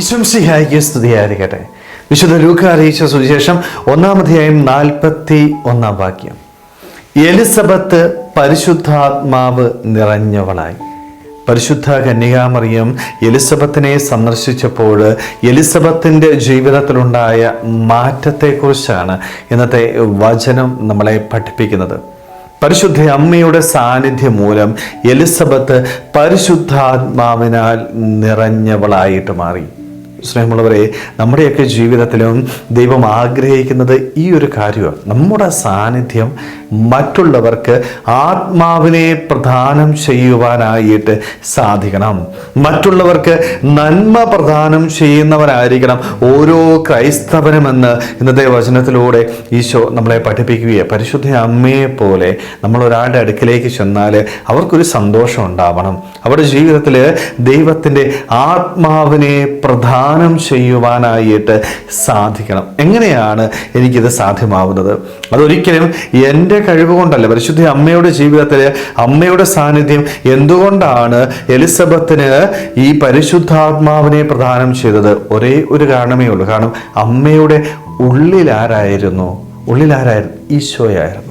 വിശ്വംസിഹായിക്ക് സ്തുതിയായിരിക്കട്ടെ വിശുദ്ധ ലൂക്ക അറിയിച്ച സുവിശേഷം ഒന്നാമധ്യായം നാൽപ്പത്തി ഒന്നാം വാക്യം. എലിസബത്ത് പരിശുദ്ധാത്മാവ് നിറഞ്ഞവളായി. പരിശുദ്ധ കന്യകാമറിയം എലിസബത്തിനെ സന്ദർശിച്ചപ്പോൾ എലിസബത്തിന്റെ ജീവിതത്തിലുണ്ടായ മാറ്റത്തെക്കുറിച്ചാണ് ഇന്നത്തെ വചനം നമ്മളെ പഠിപ്പിക്കുന്നത്. പരിശുദ്ധ അമ്മയുടെ സാന്നിധ്യം മൂലം എലിസബത്ത് പരിശുദ്ധാത്മാവിനാൽ നിറഞ്ഞവളായിട്ട് മാറി. സ്നേഹമുള്ളവരെ നമ്മുടെയൊക്കെ ജീവിതത്തിലും ദൈവം ആഗ്രഹിക്കുന്നത് ഈ ഒരു കാര്യമാണ്. നമ്മുടെ സാന്നിധ്യം മറ്റുള്ളവർക്ക് ആത്മാവിനെ പ്രദാനം ചെയ്യുവാനായിട്ട് സാധിക്കണം. മറ്റുള്ളവർക്ക് നന്മ പ്രദാനം ചെയ്യുന്നവരായിരിക്കണം ഓരോ ക്രൈസ്തവനുമെന്ന് ഇന്നത്തെ വചനത്തിലൂടെ ഈശോ നമ്മളെ പഠിപ്പിക്കുകയാണ്. പരിശുദ്ധ അമ്മയെ പോലെ നമ്മൾ ഒരാളുടെ അടുക്കിലേക്ക് ചെന്നാൽ അവർക്കൊരു സന്തോഷം ഉണ്ടാവണം. അവരുടെ ജീവിതത്തിൽ ദൈവത്തിന്റെ ആത്മാവിനെ പ്രധാനം ചെയ്യുവാനായിട്ട് സാധിക്കണം. എങ്ങനെയാണ് എനിക്കിത് സാധ്യമാവുന്നത്? അതൊരിക്കലും എന്റെ കഴിവ് കൊണ്ടല്ല പരിശുദ്ധ അമ്മയുടെ ജീവിതത്തിൽ അമ്മയുടെ സാന്നിധ്യം എന്തുകൊണ്ടാണ് എലിസബത്തിന് ഈ പരിശുദ്ധാത്മാവിനെ പ്രദാനം ചെയ്തത്? ഒരേ ഒരു കാരണമേ ഉള്ളൂ. കാരണം അമ്മയുടെ ഉള്ളിലാരായിരുന്നു ഉള്ളിലാരായിരുന്നു ഈശോയായിരുന്നു.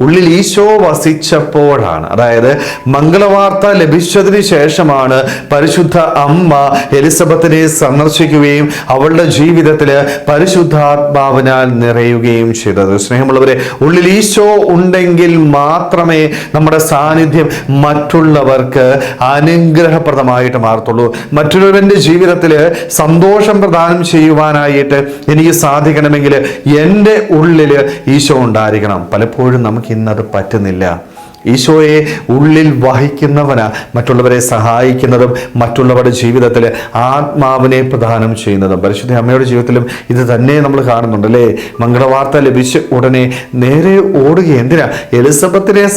ഉള്ളിൽ ഈശോ വസിച്ചപ്പോഴാണ്. അതായത് മംഗളവാർത്ത ലഭിച്ചതിന് ശേഷമാണ് പരിശുദ്ധ അമ്മ എലിസബത്തിനെ സന്ദർശിക്കുകയും അവളുടെ ജീവിതത്തിൽ പരിശുദ്ധാത്മാവിനാൽ നിറയുകയും ചെയ്തത്. സ്നേഹമുള്ളവരെ ഉള്ളിൽ ഈശോ ഉണ്ടെങ്കിൽ മാത്രമേ നമ്മുടെ സാന്നിധ്യം മറ്റുള്ളവർക്ക് അനുഗ്രഹപ്രദമായിട്ട് മാറത്തുള്ളൂ. മറ്റുള്ളവരുടെ ജീവിതത്തിൽ സന്തോഷം പ്രദാനം ചെയ്യുവാനായിട്ട് എനിക്ക് സാധിക്കണമെങ്കിൽ എന്റെ ഉള്ളിൽ ഈശോ ഉണ്ടായിരിക്കണം. പലപ്പോഴും നമുക്ക് ഇന്നത് പറ്റുന്നില്ല. ഈശോയെ ഉള്ളിൽ വഹിക്കുന്നവന് മറ്റുള്ളവരെ സഹായിക്കുന്നതും മറ്റുള്ളവരുടെ ജീവിതത്തിൽ ആത്മാവിനെ പ്രദാനം ചെയ്യുന്നതും. പരിശുദ്ധ അമ്മയുടെ ജീവിതത്തിലും ഇത് തന്നെ നമ്മൾ കാണുന്നുണ്ട് അല്ലേ? മംഗളവാർത്ത ലഭിച്ച ഉടനെ നേരെ ഓടുക. എന്തിനാ? എലിസബത്തിനെ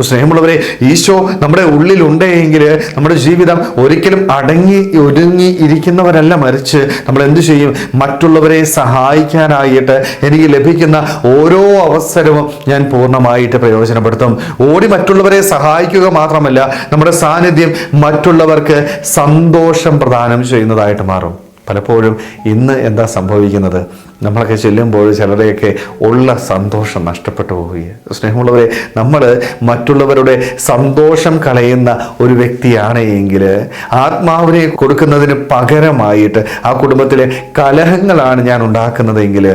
സഹായിക്കാനായിട്ടാ സ്നേഹമുള്ളവരെ ഈശോ നമ്മുടെ ഉള്ളിലുണ്ടെങ്കിൽ നമ്മുടെ ജീവിതം ഒരിക്കലും അടങ്ങി ഒരുങ്ങി ഇരിക്കുന്നവരല്ല മറിച്ച് നമ്മൾ എന്ത് ചെയ്യും? മറ്റുള്ളവരെ സഹായിക്കാനായിട്ട് എനിക്ക് ലഭിക്കുന്ന ഓരോ അവസരവും ഞാൻ പൂർണമായിട്ട് പ്രയോജനപ്പെടുത്തും. ഓടി മറ്റുള്ളവരെ സഹായിക്കുക മാത്രമല്ല നമ്മുടെ സാന്നിധ്യം മറ്റുള്ളവർക്ക് സന്തോഷം പ്രദാനം ചെയ്യുന്നതായിട്ട് മാറും. പലപ്പോഴും ഇന്ന് എന്താ സംഭവിക്കുന്നത്? നമ്മളൊക്കെ ചെല്ലുമ്പോൾ ചിലരെയൊക്കെ ഉള്ള സന്തോഷം നഷ്ടപ്പെട്ടു പോവുകയാണ്. സ്നേഹമുള്ളവരെ നമ്മൾ മറ്റുള്ളവരുടെ സന്തോഷം കളയുന്ന ഒരു വ്യക്തിയാണ് എങ്കിൽ ആത്മാവിനെ കൊടുക്കുന്നതിന് പകരമായിട്ട് ആ കുടുംബത്തിലെ കലഹങ്ങളാണ് ഞാൻ ഉണ്ടാക്കുന്നതെങ്കിൽ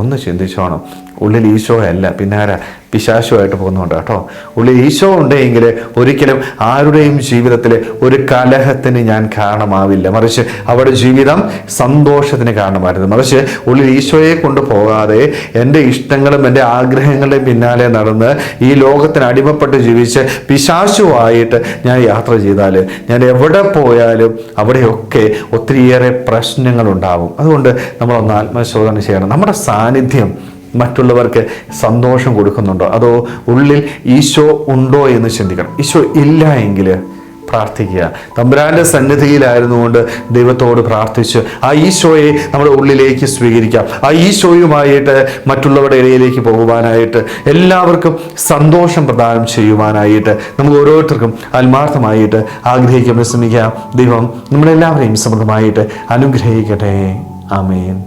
ഒന്ന് ചിന്തിച്ചോണം. ഉള്ളിൽ ഈശോ അല്ല പിന്നെ ആരാ പിശാശുമായിട്ട് പോകുന്നുണ്ട് കേട്ടോ. ഉള്ളിൽ ഈശോ ഉണ്ടെങ്കിൽ ഒരിക്കലും ആരുടെയും ജീവിതത്തിൽ ഒരു കലഹത്തിന് ഞാൻ കാരണമാവില്ല. മറിച്ച് അവരുടെ ജീവിതം സന്തോഷത്തിന് കാരണമായിരുന്നു. മറിച്ച് ഉള്ളിൽ ഈശോയെ കൊണ്ട് പോകാതെ എന്റെ ഇഷ്ടങ്ങളും എന്റെ ആഗ്രഹങ്ങളുടെയും പിന്നാലെ നടന്ന് ഈ ലോകത്തിന് അടിമപ്പെട്ട് ജീവിച്ച് പിശാശുവായിട്ട് ഞാൻ യാത്ര ചെയ്താൽ ഞാൻ എവിടെ പോയാലും അവിടെയൊക്കെ ഒത്തിരിയേറെ പ്രശ്നങ്ങളുണ്ടാവും. അതുകൊണ്ട് നമ്മളൊന്ന് ആത്മശോധന ചെയ്യണം. നമ്മുടെ സാന്നിധ്യം മറ്റുള്ളവർക്ക് സന്തോഷം കൊടുക്കുന്നുണ്ടോ? അതോ ഉള്ളിൽ ഈശോ ഉണ്ടോ എന്ന് ചിന്തിക്കണം. ഈശോ ഇല്ല എങ്കിൽ പ്രാർത്ഥിക്കുക. തമ്പുരാന്റെ സന്നിധിയിലായിരുന്നുകൊണ്ട് ദൈവത്തോട് പ്രാർത്ഥിച്ച് ആ ഈശോയെ നമ്മുടെ ഉള്ളിലേക്ക് സ്വീകരിക്കാം. ആ ഈശോയുമായിട്ട് മറ്റുള്ളവരുടെ ഇടയിലേക്ക് പോകുവാനായിട്ട് എല്ലാവർക്കും സന്തോഷം പ്രദാനം ചെയ്യുവാനായിട്ട് നമുക്ക് ഓരോരുത്തർക്കും ആത്മാർത്ഥമായിട്ട് ആഗ്രഹിക്കാൻ ശ്രമിക്കാം ദൈവം നമ്മളെല്ലാവരെയും സമൃദ്ധമായിട്ട് അനുഗ്രഹിക്കട്ടെ. ആമേൻ.